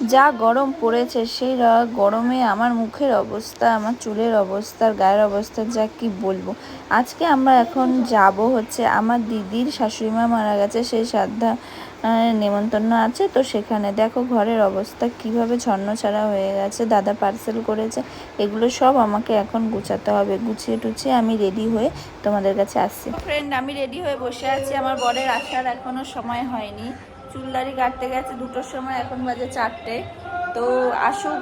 যা গরম পড়েছে, সেই গরমে আমার মুখের অবস্থা, আমার চুলের অবস্থা গায়ের অবস্থা যা কি বলব। আজকে আমরা এখন যাব হচ্ছে আমার দিদির শাশুড়িমা মারা গেছে, সেই শ্রাদ্ধা নেমন্তন্ন আছে। তো সেখানে দেখো ঘরের অবস্থা কীভাবে ছন্নছাড়া হয়ে গেছে, দাদা পার্সেল করেছে, এগুলো সব আমাকে এখন গুছাতে হবে। গুছিয়ে টুছিয়ে আমি রেডি হয়ে তোমাদের কাছে আসছি। ফ্রেন্ড আমি রেডি হয়ে বসে আছি। আমার বরের আসার এখনও সময় হয়নি। চুলদারি কাটতে গেছে দুটোর সময়, এখন বাজে চারটে। তো আসুক,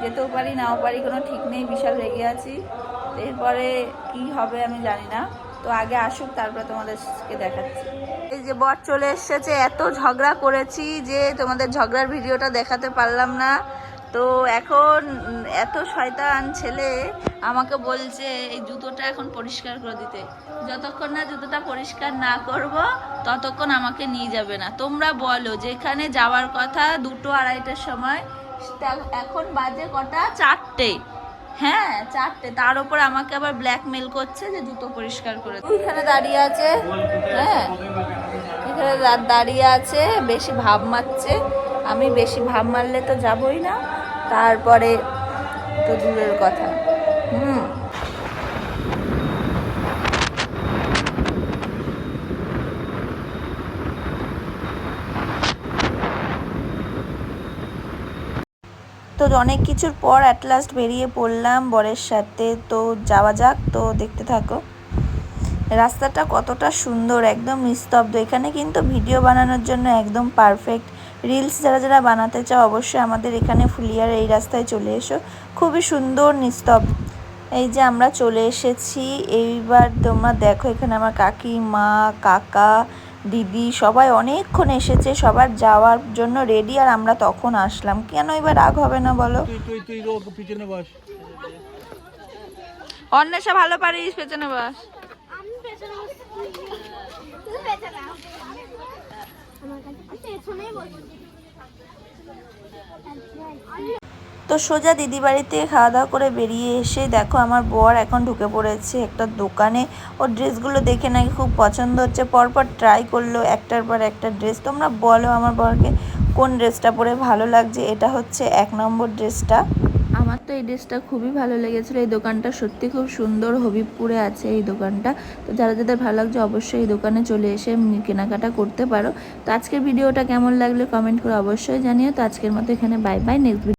যেতেও পারি, নাও পারি, কোনো ঠিক নেই, বিশাল রেগে আছি। এরপরে কি হবে আমি জানি না। তো আগে আসুক, তারপরে তোমাদেরকে দেখাচ্ছি। এই যে বর চলে এসেছে, এত ঝগড়া করেছি যে তোমাদের ঝগড়ার ভিডিওটা দেখাতে পারলাম না। তো এখন এত শয়তান ছেলে আমাকে বলছে, এই জুতোটা এখন পরিষ্কার করে দিতে। যতক্ষণ না জুতোটা পরিষ্কার না করব, ততক্ষণ আমাকে নিয়ে যাবে না। তোমরা বলো, যেখানে যাওয়ার কথা দুটো আড়াইটার সময় এখন বাজে কটা? চারটে। হ্যাঁ চারটে। তার উপর আমাকে আবার ব্ল্যাকমেল করছে যে জুতো পরিষ্কার করে। এখানে দাঁড়িয়ে আছে হ্যাঁ এখানে দাঁড়িয়ে আছে, বেশি ভাব মারছে। আমি বেশি ভাব মারলে তো যাবই না। তারপরে তো দূরের কথা। হুম। তো অনেক কিছুর পর অ্যাট লাস্ট বেরিয়ে পড়লাম বরের সাথে। তো যাওয়া যাক, তো দেখতে থাকো। রাস্তাটা কতটা সুন্দর, একদম নিস্তব্ধ। এখানে কিন্তু ভিডিও বানানোর জন্য একদম পারফেক্ট রিলস যারা যারা বানাতে চাও অবশ্যই আমাদের এখানে ফুলিয়ার এই রাস্তায় চলে এসো। খুবই সুন্দর নিস্তব্ধ এই যে আমরা চলে এসেছি এইবার তোমরা দেখো এখানে আমার কাকি মা কাকা দিদি সবাই অনেকক্ষণ এসেছে সবার যাওয়ার জন্য রেডি আর আমরা তখন আসলাম। কেন এবার রাগ হবে না বলো? অন্বেষা ভালো পারিস পেছনে বাস আমি পেছনে বসছি তুমি পেছনে আমার কাছে আমি পেছনেই বসছি তো সোজা দিদি বাড়িতে খাওয়া দাওয়া করে বেরিয়ে এসে দেখো আমার বর এখন ঢুকে পড়েছে একটা দোকানে। ওর ড্রেসগুলো দেখে নাকি খুব পছন্দ হচ্ছে। পরপর ট্রাই করল একটার পর একটা ড্রেস তোমরা বলো আমার বরকে কোন ড্রেসটা পরে ভালো লাগছে। এটা হচ্ছে এক নম্বর ড্রেসটা আমার তো এই ড্রেসটা খুবই ভালো লেগেছিলো। এই দোকানটা সত্যি খুব সুন্দর, হবিবপুরে আছে এই দোকানটা। তো যারা যাদের ভালো লাগছে অবশ্যই এই দোকানে চলে এসে কেনাকাটা করতে পারো। তো আজকের ভিডিওটা কেমন লাগল কমেন্ট করে অবশ্যই জানিও। তো আজকের মতো এখানে বাই বাই নেক্সট